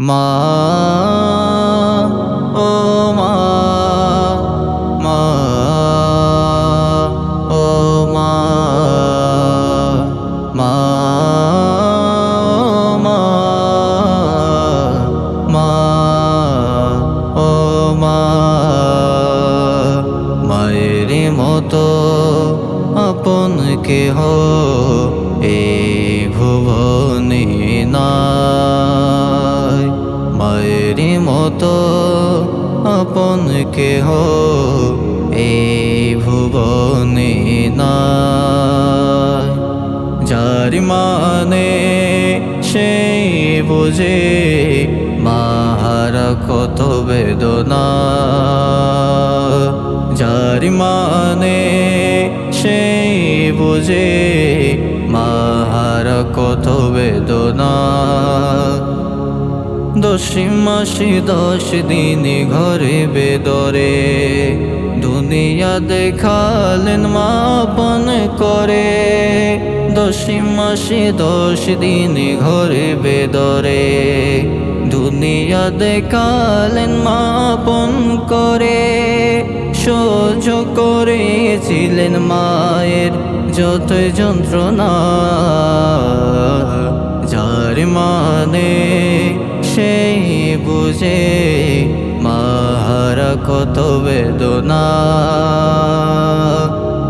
মা, ও মা মা, ও মা মা মা মা, ও মা, মায়ের মতো আপন কেহ এই ভুবনে নাই মায়ের মতো আপন কেহ এই ভুবনে না যার মানে সেই বুঝে মাহারা কত বেদনা। যার মানে সেই বুঝে মাহারা কত বেদনা। দশী মাসে দশ দিন ঘরে বেদরে। দুনিয়া দেখালেন মাপন করে। দশী মাসে দশ দিন ঘরে বেদরে। দুনিয়া দেখালেন মাপন করে। সহ্য করেছিলেন মায়ের যত যন্ত্রণা। কত বেদনা।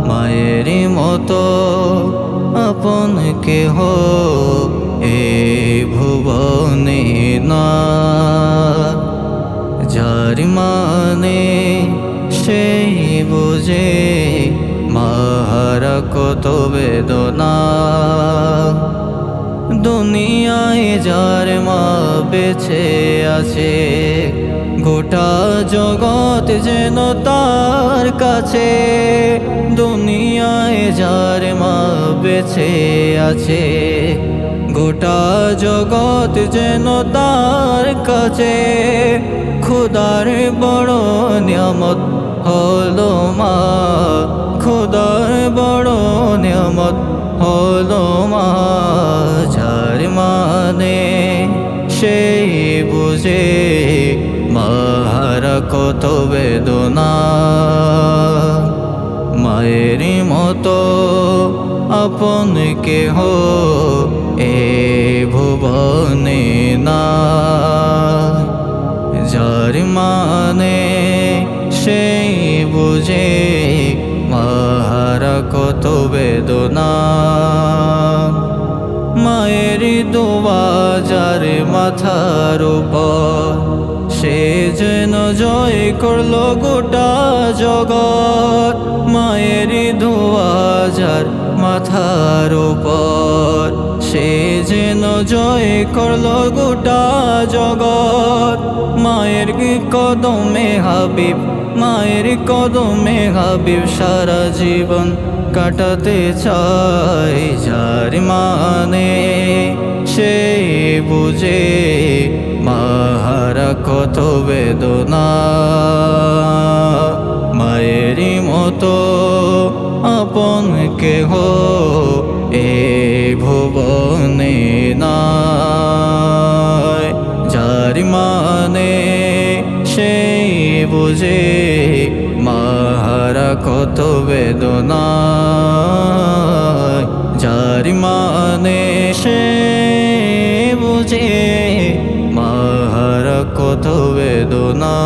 মায়ের মতো আপন কেহ এ ভুবনে না। যার মানে সেই বুঝে মাহারা কত বেদনা। দুনিয়ায় যার মা বেছে আছে, গোটা জগৎ যেন তার কাছে, দুনিয়ায় যার মা বেছে আছে, গোটা জগৎ যেন তার কাছে, খুদার বড় নিয়ামত হলো মা, খুদার বড় নিয়ামত সেই বুঝে, মাহারা কত বেদনা। মায়ের মতো আপন কেহ এ ভুবনে না। যার মানে সেই বুঝে উপর সে যেন জয় করল গোটা জগৎ। মায়ের দোয়া যার মাথার উপর সে যেন জয় করল গোটা জগৎ। মায়ের কদমে হাবিব, মায়ের কদমে হাবিব সারা জীবন কাটাতে চাই যার মানে সেই বুঝে মাহারা কত বেদনা। মায়ের মতো আপন কেহ এ ভুবনে না যার মানে সেই বুঝে মাহারা কত বেদনা। যার মা মাহারা কত বেদনা।